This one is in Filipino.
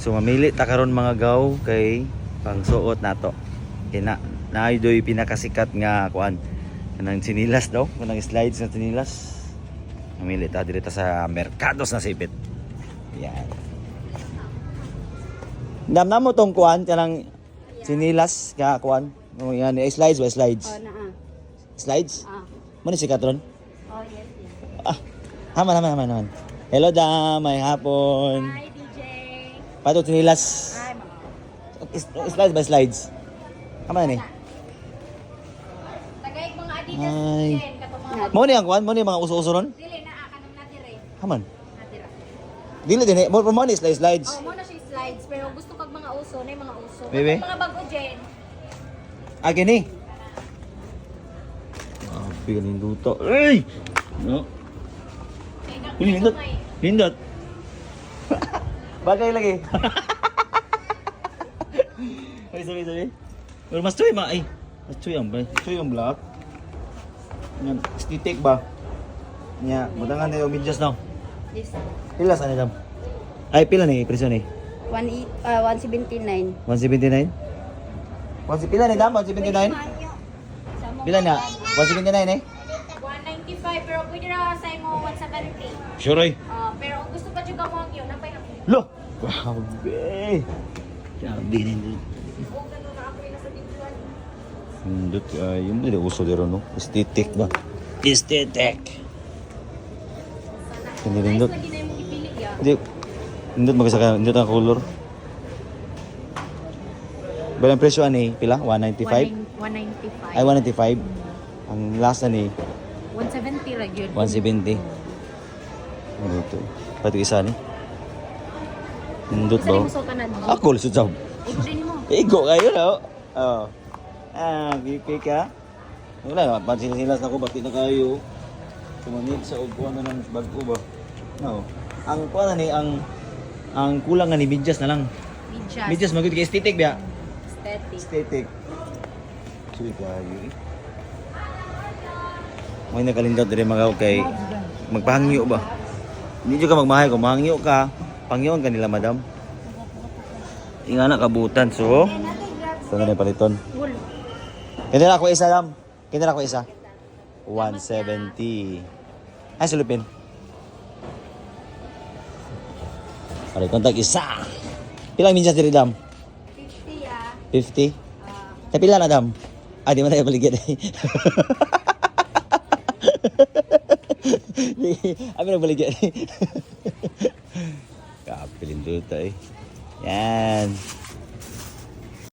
So mamili ta karon mga gaw kay pangsuot nato. Kay na naaydoy pinakasikat nga kuan kanang sinilas daw, kanang slides nga sinilas. Mamili ta diri ta sa Mercados na sipit. Yan. Damnam mo tong kuan kanang sinilas ka kuan. Oh, yan, eh, slides ba slides? Oh, na ah. Slides? Ah. Mo ni si Katron? Oh, yes, yes. Ah, haman, haman, haman, haman. Hello, Dam. May hapon. Hi. Pato, tinilas. Is- Slides ba slides? Haman ni. Tagay mga Adidas Ay. Mo ni ang kuan, mo ni mga uso-uso ron? dili na kanang natire. Haman. Natira. Dili din eh. Mo mo ni slides slides. Oh, mo na siya slides pero gusto kag mga uso, na mga uso. Bebe? Mga bago Jen. Ah, gini. Ah, bigaling luto. Ay! No. Na- lindot. Lindot. Bagay lagi. Ay, sorry, sorry. Pero mas choy ma ay. Mas choy ang ba? Choy ang black. Yan, stitik ba? Nya, mudangan na yung medyas now. This. Pila sa nila? Ay, pila ni presyo ni? 1 uh, 179. 179? 1 pila ni dam? 179? Pila na? 179 eh? 195 pero pwede ra sa imo 170. Sure ay. Ah, pero kung gusto pa jud ka mo ang yun, napay na. Lo! Grabe! Grabe nindot. Nindot, uh, yun nila uso dito, no? Aesthetic ba? Aesthetic! Hindi nindot. Hindi, nindot magkasa ka, nindot ang color. Balang presyo ani, pila? 195? 195. Ay, 195. Ang last na ni, 170 ra gyud. 170. Ano ito? Pati isa ni. Nindot ba? Ako, lisod sa din mo. Igo kayo na. Oh. Ah, pipi ka. Wala, pansin sila sa ako, bati na kayo. Tumanit sa upuan na ng bago ba? No. Ang kuha na ni, ang ang kulang nga ni Midyas na lang. Medyas. Midyas magud kay aesthetic biya. Aesthetic. Aesthetic. Sulit kayo eh. May nakalindot dire mga kay magpahangyo ba? Hindi ka magmahay kung mahangyo ka, pangyon ka nila madam. Ingana kabutan so. Ito na yung paliton. Kaya ako isa lang. Kaya ako isa. 170. Ay, sulupin. Pare, kontak isa. Pilang minsan diri dam? 50 ah. 50? Ah, Sa pila na dam? Ah, di mo tayo eh. Abi na baligyan eh. Yan.